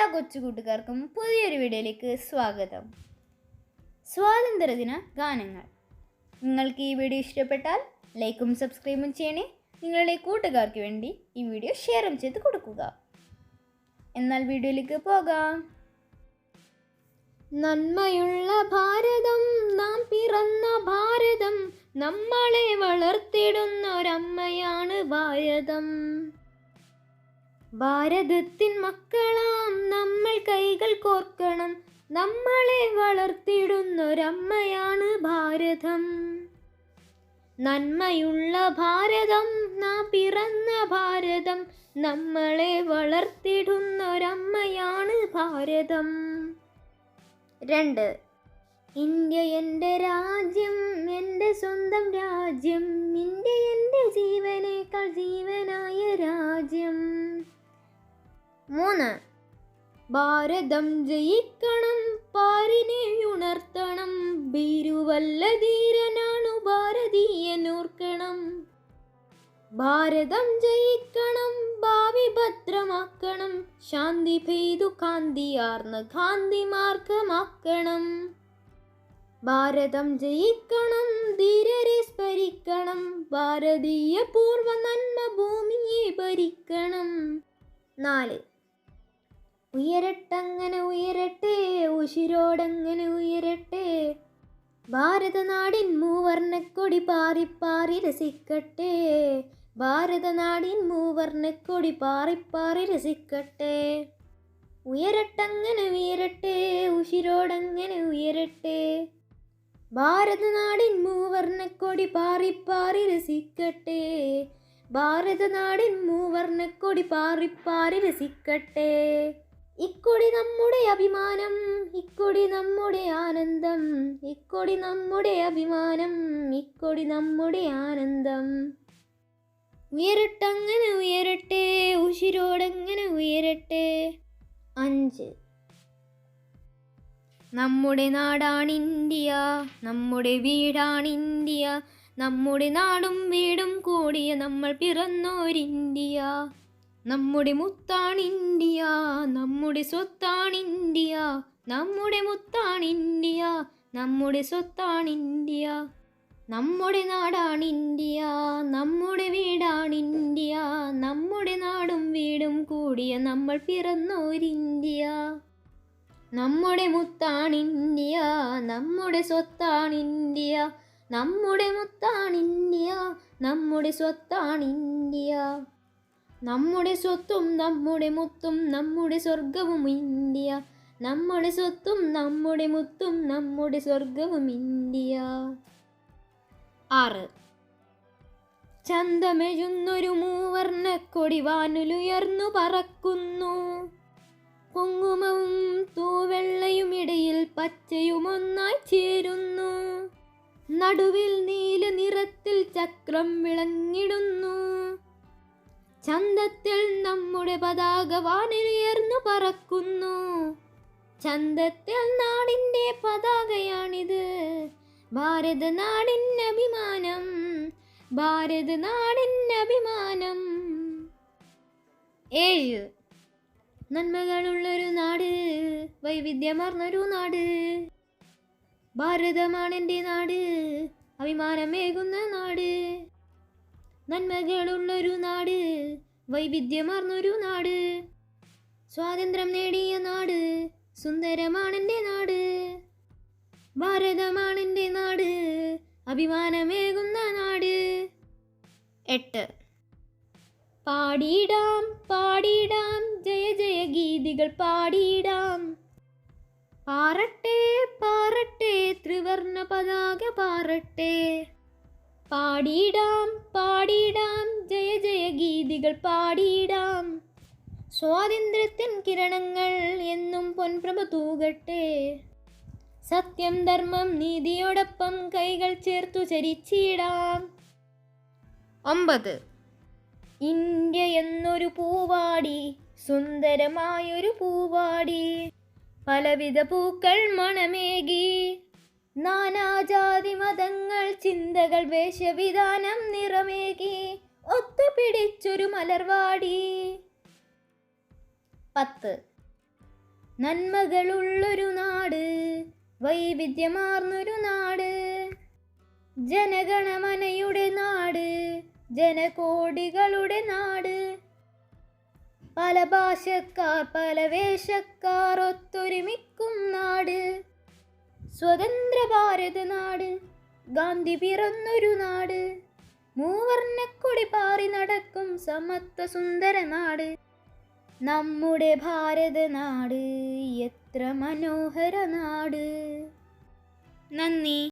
എല്ലാ കൊച്ചു കൂട്ടുകാർക്കും പുതിയൊരു വീഡിയോയിലേക്ക് സ്വാഗതം. സ്വാതന്ത്ര്യദിന ഗാനങ്ങൾ. നിങ്ങൾക്ക് ഈ വീഡിയോ ഇഷ്ടപ്പെട്ടാൽ ലൈക്കും സബ്സ്ക്രൈബും ചെയ്യണേ. നിങ്ങളുടെ കൂട്ടുകാർക്ക് വേണ്ടി ഈ വീഡിയോ ഷെയറും ചെയ്ത് കൊടുക്കുക. എന്നാൽ വീഡിയോയിലേക്ക് പോകാം. നന്മയുള്ള ഭാരതം നാം പിറന്ന ഭാരതം നമ്മളെ വളർത്തിടുന്ന ഒരമ്മയാണ് ഭാരതം. ഭാരതത്തിൻ മക്കളാം നമ്മൾ കൈകൾ കോർക്കണം. നമ്മളെ വളർത്തിടുന്നൊരമ്മയാണ് ഭാരതം. നന്മയുള്ള ഭാരതം നാം പിറന്ന ഭാരതം നമ്മളെ വളർത്തിടുന്നൊരമ്മയാണ് ഭാരതം. രണ്ട് ഇന്ത്യ എന്റെ രാജ്യം എന്റെ സ്വന്തം രാജ്യം ഇന്ത്യ എന്റെ ജീവനേക്കാൾ ജീവനായ രാജ്യം. മൂന്ന്. ഭാരതം ജയിക്കണം പാരിനെ ഉണർത്തണം ഭീരുവല്ല ധീരനാണു ഭാരതീയനോർക്കണം ഭാരതം ജയിക്കണം ഭാവി ഭദ്രമാക്കണം ശാന്തി പെയ്തു കാന്തിയാർന്ന് കാന്തി മാർഗമാക്കണം. ഭാരതം ജയിക്കണം ധീരരെ സ്മരിക്കണം ഭാരതീയ പൂർവ നന്മ ഭൂമിയെ ഭരിക്കണം. നാല്. ഉയരട്ടങ്ങനെ ഉയരട്ടെ ഉശിരോടങ്ങനെ ഉയരട്ടെ. ഭാരതനാടിൻ മൂവർണക്കൊടി പാറിപ്പാറി രസിക്കട്ടെ. ഭാരതനാടിൻ മൂവർണക്കൊടി പാറിപ്പാറി രസിക്കട്ടെ. ഉയരട്ടങ്ങനെ ഉയരട്ടെ ഉശിരോടങ്ങനെ ഉയരട്ടെ. ഭാരതനാടിൻ മൂവർണക്കൊടി പാറിപ്പാറി രസിക്കട്ടെ. ഭാരതനാടിൻ മൂവർണക്കൊടി പാറിപ്പാറി രസിക്കട്ടെ. ഇക്കൊടി നമ്മുടെ അഭിമാനം ഇക്കൊടി നമ്മുടെ ആനന്ദം ഇക്കൊടി നമ്മുടെ അഭിമാനം ഇക്കൊടി നമ്മുടെ ആനന്ദം. ഉയരട്ടങ്ങനെ ഉയരട്ടെ ഉശിരോടങ്ങനെ ഉയരട്ടെ. അഞ്ച്. നമ്മുടെ നാടാണ് ഇന്ത്യ നമ്മുടെ വീടാണ് ഇന്ത്യ നമ്മുടെ നാടും വീടും കൂടിയ നമ്മൾ പിറന്നോരിന്ത്യ. നമ്മുടെ മുത്താണ് ഇന്ത്യ നമ്മുടെ സ്വത്താണ് ഇന്ത്യ നമ്മുടെ മുത്താണ് ഇന്ത്യ നമ്മുടെ സ്വത്താണ് ഇന്ത്യ. നമ്മുടെ നാടാണ് ഇന്ത്യ നമ്മുടെ വീടാണ് ഇന്ത്യ നമ്മുടെ നാടും വീടും കൂടിയ നമ്മൾ പിറന്നോരിന്ത്യ നമ്മുടെ മുത്താണ് ഇന്ത്യ നമ്മുടെ സ്വത്താണ് ഇന്ത്യ നമ്മുടെ മുത്താണ് ഇന്ത്യ നമ്മുടെ സ്വത്താണ് ഇന്ത്യ. നമ്മുടെ സ്വത്തും നമ്മുടെ മുത്തും നമ്മുടെ സ്വർഗവും ഇന്ത്യ. നമ്മുടെ സ്വത്തും നമ്മുടെ മുത്തും നമ്മുടെ സ്വർഗവും ഇന്ത്യ. ആറ്. ചന്തമെഴുന്നൊരു മൂവർണക്കൊടി വാനുലുയർന്നു പറക്കുന്നു. കുങ്കുമവും തൂവെള്ളയും ഇടയിൽ പച്ചയും ഒന്നായി ചേരുന്നു. നടുവിൽ നീല നിറത്തിൽ ചക്രം വിളങ്ങിടുന്നു. ചന്തത്തിൽ നമ്മുടെ പതാക വാനിലുയർന്നു പറക്കുന്നു. ചന്തത്തിൽ നാടിന്റെ പതാകയാണിത്. ഭാരത നാടിൻ അഭിമാനം. ഭാരത നാടിൻ അഭിമാനം. ഏഴ്. നന്മകളുള്ളൊരു നാട് വൈവിധ്യമാർന്നൊരു നാട്. ഭാരതമാണെന്റെ നാട് അഭിമാനമേകുന്ന നാട്. നന്മകളുള്ളൊരു നാട് വൈവിധ്യമാർന്നൊരു നാട്. സ്വാതന്ത്ര്യം നേടിയ നാട് സുന്ദരമാണെന്റെ നാട്. ഭാരതമാണെന്റെ നാട് അഭിമാനമേകുന്ന നാട്. എട്ട്. പാടിയിടാം പാടിയിടാം ജയ ജയ ഗീതികൾ പാടിയിടാം. പാറട്ടെ പാറട്ടെ ത്രിവർണ പതാക പാറട്ടെ. പാടിയിടാം പാടിയിടാം. ജയ ജയ ഗീതികൾ പാടിയിടാം. സ്വാതന്ത്ര്യത്തിൻ കിരണങ്ങൾ എന്നും പൊൻപ്രഭ തൂകട്ടെ. സത്യം ധർമ്മം നീതിയോടൊപ്പം കൈകൾ ചേർത്തു ചരിച്ചിടാം. ഒമ്പത്. ഇന്ത്യ എന്നൊരു പൂവാടി സുന്ദരമായൊരു പൂവാടി. പലവിധ പൂക്കൾ മണമേകി. നാനാജാതി മതങ്ങൾ ചിന്തകൾ വേഷവിധാനം നിറമേകി ഒത്തുപിടിച്ചൊരു മലർവാടി. പത്ത്. നന്മകളുള്ളൊരു നാട് വൈവിധ്യമാർന്നൊരു നാട്. ജനഗണമനയുടെ നാട് ജനകോടികളുടെ നാട്. പല ഭാഷക്കാർ പല വേഷക്കാർ ഒത്തൊരുമിക്കും നാട്. സ്വതന്ത്ര ഭാരത നാട് ഗാന്ധി പിറന്നൊരു നാട്. മൂവർണക്കൊടി പാറി നടക്കും സമത്വ സുന്ദര നാട്. നമ്മുടെ ഭാരത നാട് എത്ര മനോഹര നാട്. നന്ദി.